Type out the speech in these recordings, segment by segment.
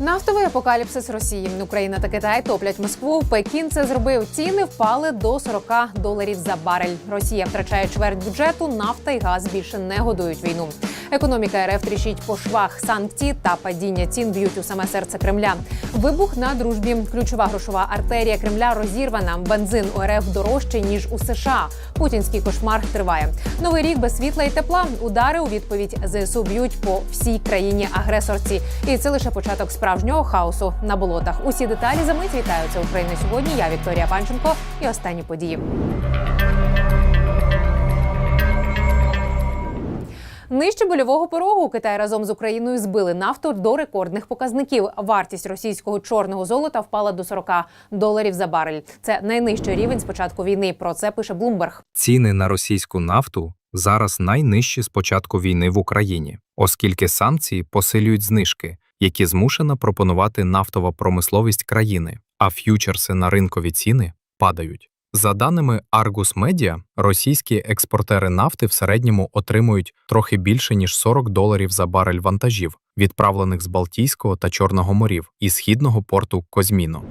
Нафтовий апокаліпсис Росії. Україна та Китай топлять Москву. Пекін це зробив. Ціни впали до 40 доларів за барель. Росія втрачає чверть бюджету. Нафта і газ більше не годують війну. Економіка РФ тріщить по швах. Санкції та падіння цін б'ють у саме серце Кремля. Вибух на дружбі. Ключова грошова артерія Кремля розірвана. Бензин у РФ дорожчий ніж у США. Путінський кошмар триває. Новий рік без світла і тепла. Удари у відповідь ЗСУ б'ють по всій країні агресорці. І це лише початок справжнього хаосу на болотах. Усі деталі за мить вітаю. Це Україна сьогодні. Я Вікторія Панченко і останні події. Нижче больового порогу Китай разом з Україною збили нафту до рекордних показників. Вартість російського чорного золота впала до 40 доларів за барель. Це найнижчий рівень з початку війни. Про це пише Bloomberg. Ціни на російську нафту зараз найнижчі з початку війни в Україні, оскільки санкції посилюють знижки, які змушена пропонувати нафтова промисловість країни, а ф'ючерси на ринкові ціни падають. За даними Argus Media, російські експортери нафти в середньому отримують трохи більше ніж 40 доларів за барель вантажів, відправлених з Балтійського та Чорного морів і східного порту Козміно.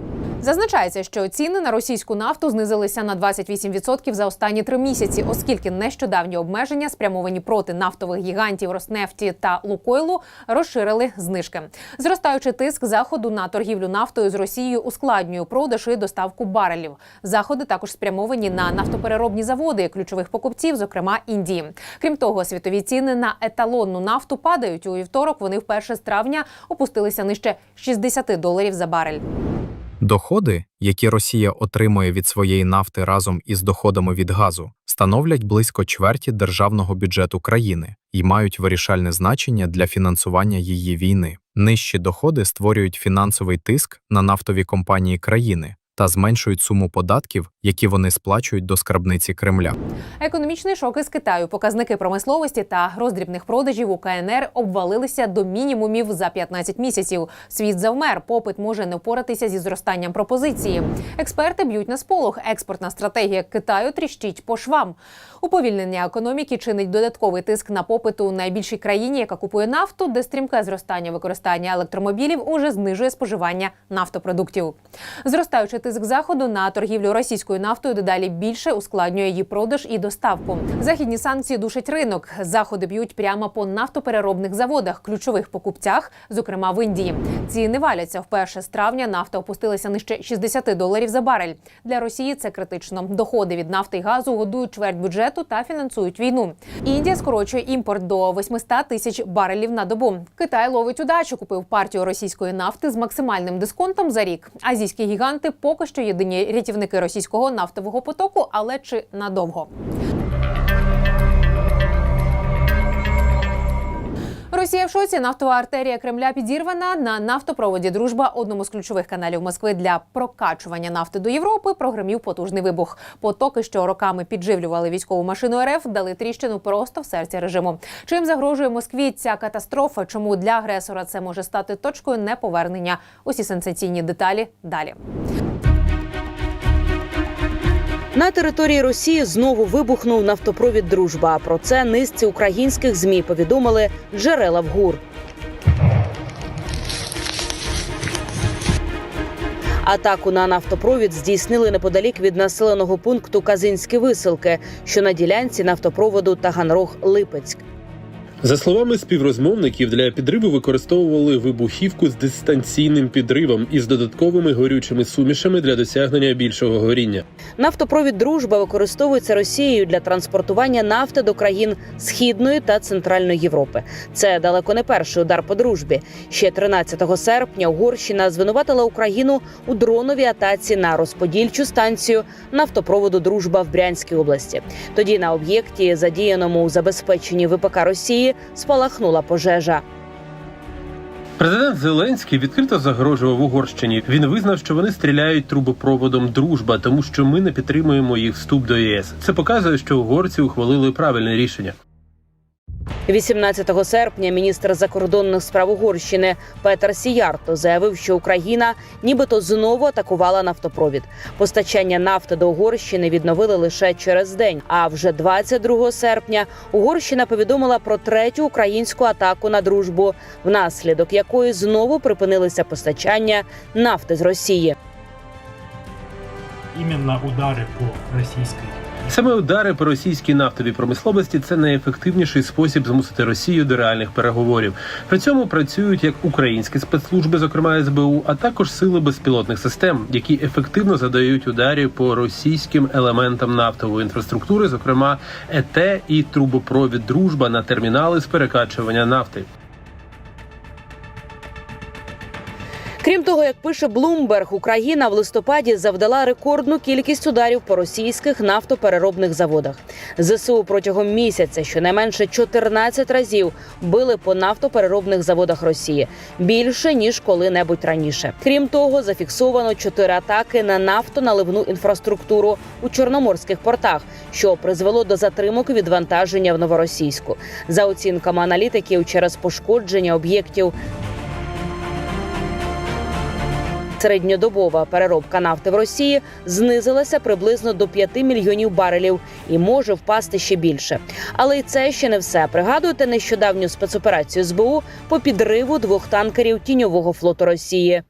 Зазначається, що ціни на російську нафту знизилися на 28% за останні три місяці, оскільки нещодавні обмеження, спрямовані проти нафтових гігантів Роснефті та Лукойлу, розширили знижки. Зростаючий тиск заходу на торгівлю нафтою з Росією ускладнює продаж і доставку барелів. Заходи також спрямовані на нафтопереробні заводи ключових покупців, зокрема Індії. Крім того, світові ціни на еталонну нафту падають у вівторок. Вони вперше з травня опустилися нижче 60 доларів за барель. Доходи, які Росія отримує від своєї нафти разом із доходами від газу, становлять близько чверті державного бюджету країни і мають вирішальне значення для фінансування її війни. Нижчі доходи створюють фінансовий тиск на нафтові компанії країни та зменшують суму податків, які вони сплачують до скарбниці Кремля. Економічний шок із Китаю, показники промисловості та роздрібних продажів у КНР обвалилися до мінімумів за 15 місяців. Світ завмер. Попит може не впоратися зі зростанням пропозиції. Експерти б'ють на сполох. Експортна стратегія Китаю тріщить по швам. Уповільнення економіки чинить додатковий тиск на попит у найбільшій країні, яка купує нафту, де стрімке зростання використання електромобілів уже знижує споживання нафтопродуктів. Зростаючий тиск заходу на торгівлю російською нафтою дедалі більше ускладнює її продаж і доставку. Західні санкції душать ринок. Заходи б'ють прямо по нафтопереробних заводах, ключових покупцях, зокрема в Індії. Ціни валяться вперше з травня. Нафта опустилася нижче 60 доларів за барель. Для Росії це критично. Доходи від нафти і газу годують чверть бюджету та фінансують війну. Індія скорочує імпорт до 800 тисяч барелів на добу. Китай ловить удачу. Купив партію російської нафти з максимальним дисконтом за рік. Азійські гіганти поки що єдині рятівники російського нафтового потоку, але чи надовго? Росія в шоці. Нафтова артерія Кремля підірвана на нафтопроводі. Дружба одному з ключових каналів Москви для прокачування нафти до Європи. Прогремів потужний вибух. Потоки, що роками підживлювали військову машину РФ, дали тріщину просто в серці режиму. Чим загрожує Москві ця катастрофа? Чому для агресора це може стати точкою неповернення? Усі сенсаційні деталі далі. На території Росії знову вибухнув нафтопровід Дружба. Про це низці українських змі повідомили джерела в ГУР. Атаку на нафтопровід здійснили неподалік від населеного пункту Казинські висилки, що на ділянці нафтопроводу Таганрог-Липецьк. За словами співрозмовників, для підриву використовували вибухівку з дистанційним підривом із додатковими горючими сумішами для досягнення більшого горіння. Нафтопровід Дружба використовується Росією для транспортування нафти до країн Східної та Центральної Європи. Це далеко не перший удар по дружбі. Ще 13 серпня Угорщина звинуватила Україну у дроновій атаці на розподільчу станцію нафтопроводу Дружба в Брянській області. Тоді на об'єкті, задіяному у забезпеченні ВПК Росії, спалахнула пожежа. Президент Зеленський відкрито загрожував Угорщині. Він визнав, що вони стріляють трубопроводом дружба, тому що ми не підтримуємо їх вступ до ЄС. Це показує, що угорці ухвалили правильне рішення. 18 серпня міністр закордонних справ Угорщини Петер Сіярто заявив, що Україна нібито знову атакувала нафтопровід. Постачання нафти до Угорщини відновили лише через день. А вже 22 серпня Угорщина повідомила про третю українську атаку на дружбу, внаслідок якої знову припинилися постачання нафти з Росії. именно удары по российской Саме удари по російській нафтовій промисловості це найефективніший спосіб змусити Росію до реальних переговорів. При цьому працюють як українські спецслужби, зокрема СБУ, а також сили безпілотних систем, які ефективно задають ударів по російським елементам нафтової інфраструктури, зокрема ЕТ і трубопровід Дружба на термінали з перекачування нафти. Крім того, як пише Bloomberg, Україна в листопаді завдала рекордну кількість ударів по російських нафтопереробних заводах. ЗСУ протягом місяця щонайменше 14 разів били по нафтопереробних заводах Росії більше ніж коли-небудь раніше. Крім того, зафіксовано чотири атаки на нафтоналивну інфраструктуру у чорноморських портах, що призвело до затримок відвантаження в новоросійську. За оцінками аналітиків, через пошкодження об'єктів Середньодобова переробка нафти в Росії знизилася приблизно до 5 мільйонів барелів і може впасти ще більше. Але й це ще не все. Пригадуєте нещодавню спецоперацію СБУ по підриву двох танкерів тіньового флоту Росії.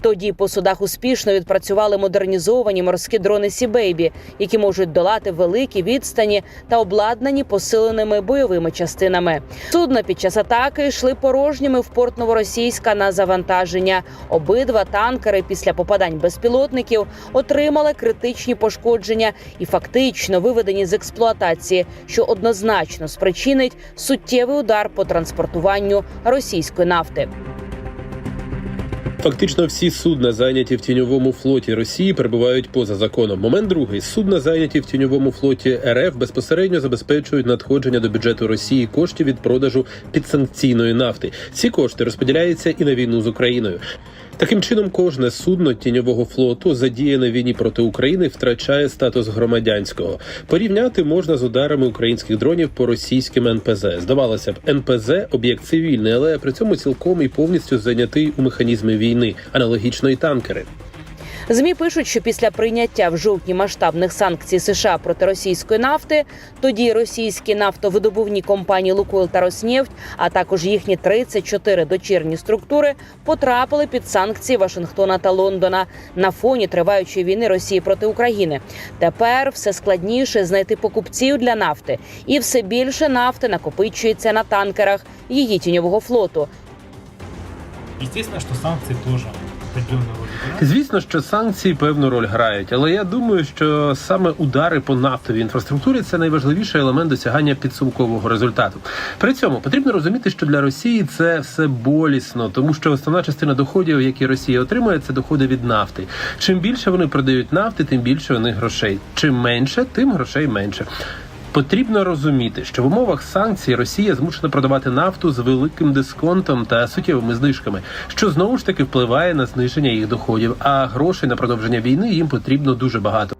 Тоді по судах успішно відпрацювали модернізовані морські дрони Сібейбі, які можуть долати великі відстані та обладнані посиленими бойовими частинами. Судна під час атаки йшли порожніми в порт Новоросійська на завантаження. Обидва танкери після попадань безпілотників отримали критичні пошкодження і фактично виведені з експлуатації, що однозначно спричинить суттєвий удар по транспортуванню російської нафти. Фактично всі судна, зайняті в тіньовому флоті Росії, перебувають поза законом. Момент другий судна, зайняті в тіньовому флоті РФ, безпосередньо забезпечують надходження до бюджету Росії коштів від продажу підсанкційної нафти. Ці кошти розподіляються і на війну з Україною. Таким чином, кожне судно тіньового флоту, задіяне в війні проти України, втрачає статус громадянського. Порівняти можна з ударами українських дронів по російським НПЗ. Здавалося б, НПЗ об'єкт цивільний, але при цьому цілком і повністю зайнятий у механізми війни, аналогічно і танкери. Змі пишуть, що після прийняття в жовтні масштабних санкцій США проти російської нафти, тоді російські нафтовидобувні компанії Лукойл та Роснефть, а також їхні 34 дочірні структури потрапили під санкції Вашингтона та Лондона на фоні триваючої війни Росії проти України. Тепер все складніше знайти покупців для нафти, і все більше нафти накопичується на танкерах її тіньового флоту. Естественно, что санкции тоже. Звісно, що санкції певну роль грають, але я думаю, що саме удари по нафтовій інфраструктурі це найважливіший елемент досягання підсумкового результату. При цьому потрібно розуміти, що для Росії це все болісно, тому що основна частина доходів, які Росія отримує, це доходи від нафти. Чим більше вони продають нафти, тим більше них грошей. Чим менше, тим грошей менше. Потрібно розуміти, що в умовах санкцій Росія змушена продавати нафту з великим дисконтом та суттєвими знижками, що знову ж таки впливає на зниження їх доходів. А грошей на продовження війни їм потрібно дуже багато.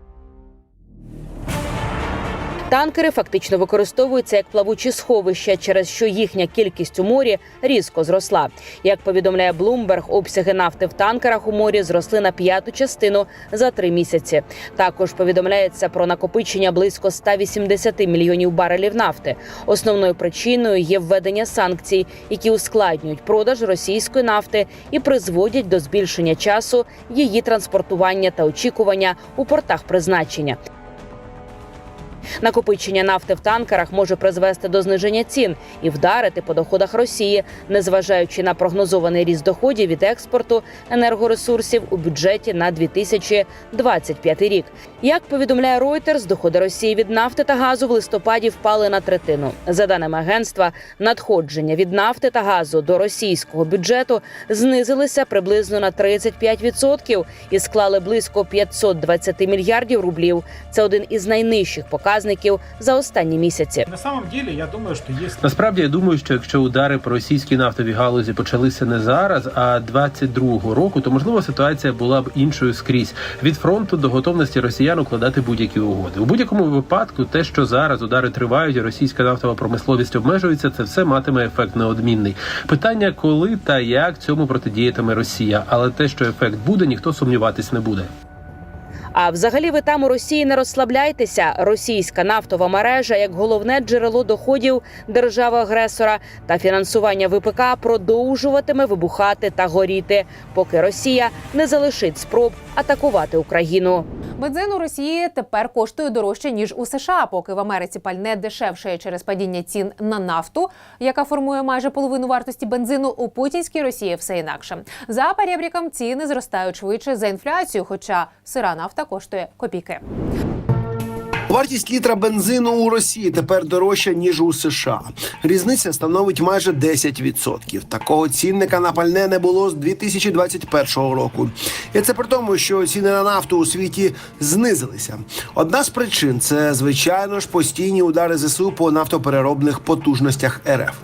Танкери фактично використовуються як плавучі сховища, через що їхня кількість у морі різко зросла. Як повідомляє Bloomberg, обсяги нафти в танкерах у морі зросли на п'яту частину за три місяці. Також повідомляється про накопичення близько 180 мільйонів барелів нафти. Основною причиною є введення санкцій, які ускладнюють продаж російської нафти і призводять до збільшення часу її транспортування та очікування у портах призначення. Накопичення нафти в танкерах може призвести до зниження цін і вдарити по доходах Росії, незважаючи на прогнозований ріст доходів від експорту енергоресурсів у бюджеті на 2025 рік. Як повідомляє Reuters, доходи Росії від нафти та газу в листопаді впали на третину. За даними агентства, надходження від нафти та газу до російського бюджету знизилися приблизно на 35% і склали близько 520 мільярдів рублів. Це один із найнижчих показників показників за останні місяці. На самом деле, я думаю, что если Насправді я думаю, що якщо удари по російській нафтовій галузі почалися не зараз, а 22-го року, то можливо ситуація була б іншою скрізь від фронту до готовності росіян укладати будь-які угоди. У будь-якому випадку, те, що зараз удари тривають, і російська нафтова промисловість обмежується, це все матиме ефект неодмінний. Питання, коли та як цьому протидіятиме Росія, але те, що ефект буде, ніхто сумніватись не буде. А взагалі ви там у Росії не розслабляйтеся. Російська нафтова мережа як головне джерело доходів держави-агресора та фінансування ВПК продовжуватиме вибухати та горіти, поки Росія не залишить спроб атакувати Україну. Бензин у Росії тепер коштує дорожче ніж у США, поки в Америці пальне дешевше через падіння цін на нафту, яка формує майже половину вартості бензину. У путінській Росії все інакше. За перебріком ціни зростають швидше за інфляцію, хоча сира нафта коштує копійки. Вартість літра бензину у Росії тепер дорожча ніж у США. Різниця становить майже 10%. Такого цінника на пальне не було з 2021 року. І це при тому, що ціни на нафту у світі знизилися. Одна з причин це звичайно ж постійні удари ЗСУ по нафтопереробних потужностях РФ.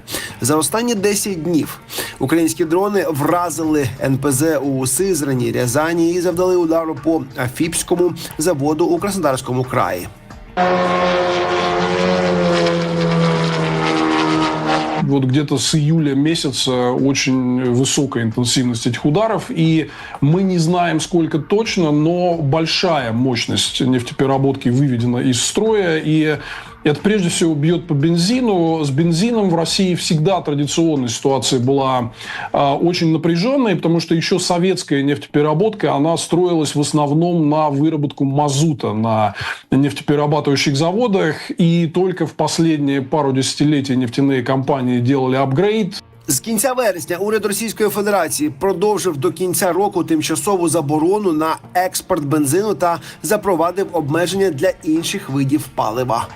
За останні 10 днів українські дрони вразили НПЗ у Сизрані, Рязані і завдали удару по Афіпському заводу у Краснодарському краї. Вот где-то с июля месяца очень высокая интенсивность этих ударов, и мы не знаем, сколько точно, но большая мощность нефтепереработки выведена из строя, и это прежде всего бьет по бензину. С бензином в России всегда традиционная ситуация была а, очень напряженной, потому что еще советская нефтепереработка, она строилась в основном на выработку мазута на нефтеперерабатывающих заводах, и только в последние пару десятилетий нефтяные компании делали апгрейд, З кінця вересня уряд Російської Федерації продовжив до кінця року тимчасову заборону на експорт бензину та запровадив обмеження для інших видів палива.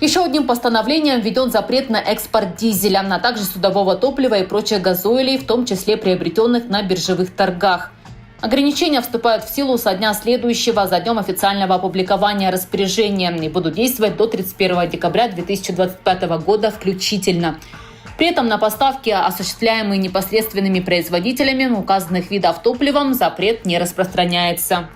Еще одним постановлением введен запрет на экспорт дизеля, а также судового топлива и прочих газоилей, в том числе приобретенных на биржевых торгах. Ограничения вступают в силу со дня следующего за днем официального опубликования распоряжения и будут действовать до 31 декабря 2025 года включительно. При этом на поставки, осуществляемые непосредственными производителями указанных видов топливом, запрет не распространяется.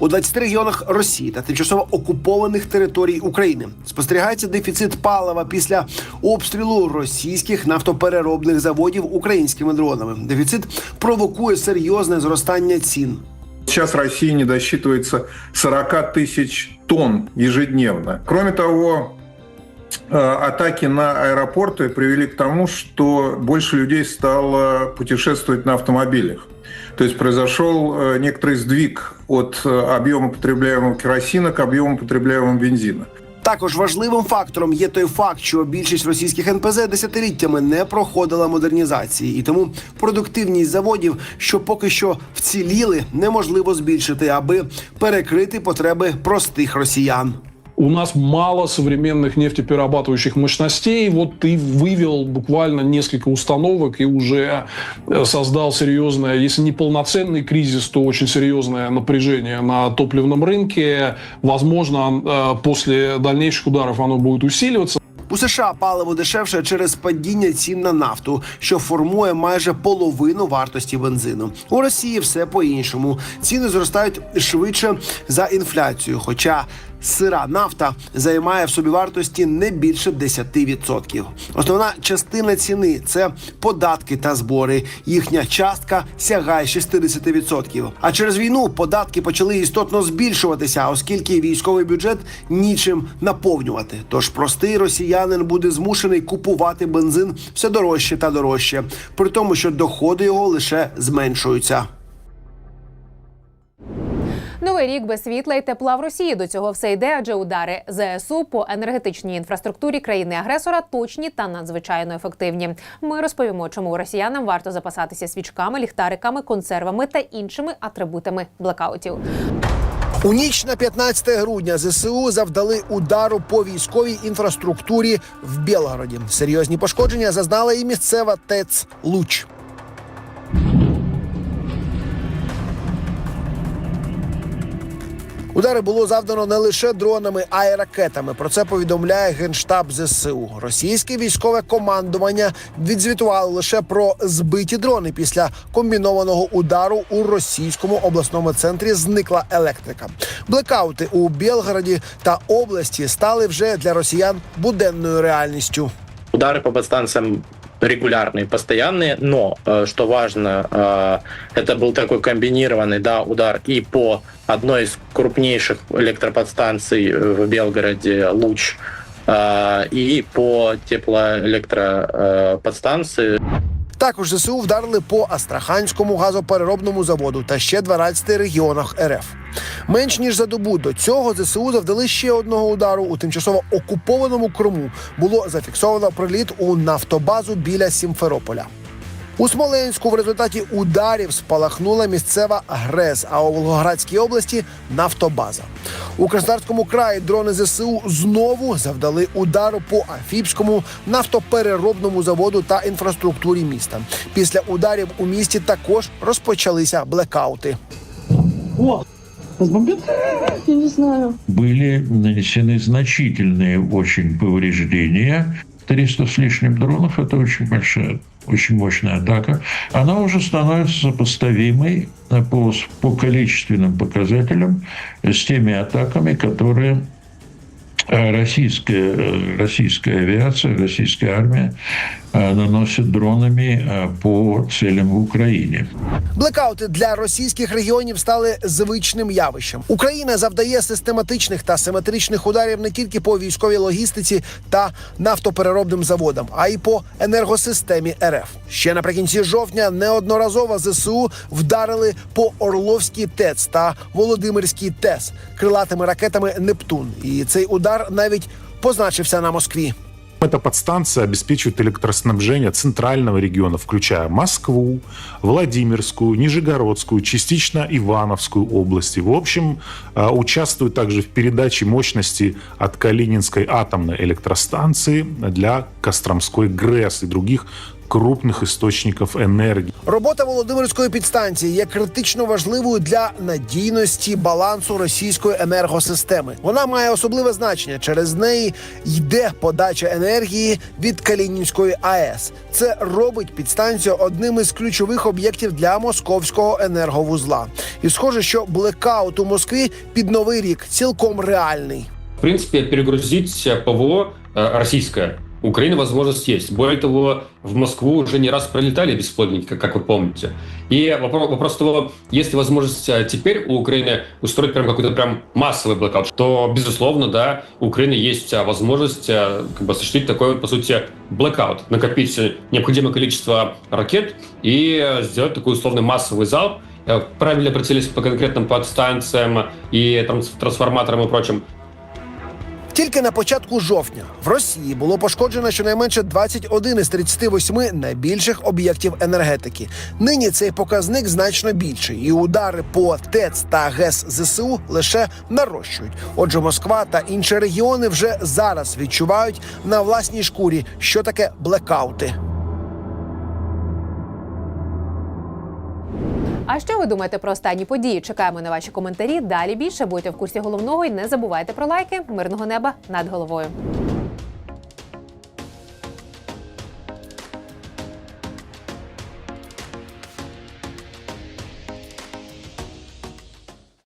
У 20 регіонах Росії та тимчасово окупованих територій України спостерігається дефіцит палива після обстрілу російських нафтопереробних заводів українськими дронами. Дефіцит провокує серйозне зростання цін. Сейчас Россия не досчитывается 40 тысяч тонн ежедневно. Кроме того, э, атаки на аэропорты привели к тому, что больше людей стало путешествовать на автомобилях. То есть произошел э, некоторый сдвиг от э, объема потребляемого керосина к объему потребляемого бензина. Також важливим фактором є той факт, що більшість російських НПЗ десятиліттями не проходила модернізації, і тому продуктивність заводів, що поки що вціліли, неможливо збільшити, аби перекрити потреби простих росіян. У нас мало современных нефтеперерабатывающих мощностей. Вот ты вывел буквально несколько установок и уже э, создал серьезное, если не полноценный кризис, то очень серьезное напряжение на топливном рынке. Возможно, э, после дальнейших ударов оно будет усиливаться. У США паливо дешевше через падіння цін на нафту, що формує майже половину вартості бензину. У Росії все по-іншому. Ціни зростають швидше за інфляцію, хоча сира нафта займає в собівартості не більше 10%. Основна частина ціни це податки та збори. Їхня частка сягає 60%. А через війну податки почали істотно збільшуватися, оскільки військовий бюджет нічим наповнювати. Тож простий росіянин буде змушений купувати бензин все дорожче та дорожче, при тому, що доходи його лише зменшуються. Новий рік без світла і тепла в Росії. До цього все йде, адже удари ЗСУ по енергетичній інфраструктурі країни-агресора точні та надзвичайно ефективні. Ми розповімо, чому росіянам варто запасатися свічками, ліхтариками, консервами та іншими атрибутами блекаутів. У ніч на 15 грудня ЗСУ завдали удару по військовій інфраструктурі в Білгороді. Серйозні пошкодження зазнала і місцева ТЕЦ Луч. Удари було завдано не лише дронами, а й ракетами. Про це повідомляє генштаб ЗСУ. Російське військове командування відзвітувало лише про збиті дрони після комбінованого удару у російському обласному центрі. Зникла електрика. Блекаути у Білгороді та області стали вже для росіян буденною реальністю. Удары по подстанциям регулярные, постоянные, но, э, что важно, э, это был такой комбинированный да, удар и по одной из крупнейших электроподстанций в Белгороде «Луч», э, и по теплоэлектроподстанции Також ЗСУ вдарили по Астраханському газопереробному заводу та ще 12 регіонах РФ. Менш ніж за добу до цього ЗСУ завдали ще одного удару у тимчасово окупованому Криму. Було зафіксовано приліт у нафтобазу біля Сімферополя. У Смоленську в результаті ударів спалахнула місцева ГРЕС, а у Волгоградській області нафтобаза. У Краснодарському краї дрони ЗСУ знову завдали удару по Афіпському нафтопереробному заводу та інфраструктурі міста. Після ударів у місті також розпочалися блекаути. были нанесены значительные очень повреждения. 300 с лишним дронов – это очень большая, очень мощная атака. Она уже становится сопоставимой э, по, по количественным показателям с теми атаками, которые э, российская, э, российская авиация, российская армия э, наносит дронами э, по целям в Украине. Блекаути для російських регіонів стали звичним явищем. Україна завдає систематичних та симетричних ударів не тільки по військовій логістиці та нафтопереробним заводам, а й по енергосистемі РФ. Ще наприкінці жовтня неодноразово ЗСУ вдарили по Орловській ТЕЦ та Володимирській ТЕС крилатими ракетами Нептун. І цей удар Навіть позначився на Москві. Эта подстанция обеспечивает электроснабжение центрального региона, включая Москву, Владимирскую, Нижегородскую, частично Ивановскую области. В общем, э, участвует также в передаче мощности от Калининской атомной электростанции для Костромской ГРЭС и других крупных источников энергии. Робота Володимирської підстанції є критично важливою для надійності балансу російської енергосистеми. Вона має особливе значення. Через неї йде подача енергії від Калінінської АЕС. Це робить підстанцію одним із ключових об'єктів для московського енерговузла. І схоже, що блекаут у Москві під новий рік цілком реальний. В принципе, перегрузить ПВО э, Украины возможность есть. Более того, в Москву уже не раз пролетали беспилотники, как вы помните. И вопрос, вопрос того, есть ли возможность э, теперь у Украины устроить прям какой-то прям массовый блокаут, то, безусловно, да, у Украины есть э, возможность э, как бы осуществить такой, по сути, блокаут, накопить необходимое количество ракет и сделать такой условный массовый залп, правильно прицелились по конкретным подстанциям и транс- трансформаторам и прочим, Тільки на початку жовтня в Росії було пошкоджено щонайменше 21 із 38 найбільших об'єктів енергетики. Нині цей показник значно більший, і удари по ТЕЦ та ГЕС ЗСУ лише нарощують. Отже, Москва та інші регіони вже зараз відчувають на власній шкурі, що таке блекаути. А що ви думаєте про останні події? Чекаємо на ваші коментарі. Далі більше будьте в курсі головного і не забувайте про лайки. Мирного неба над головою.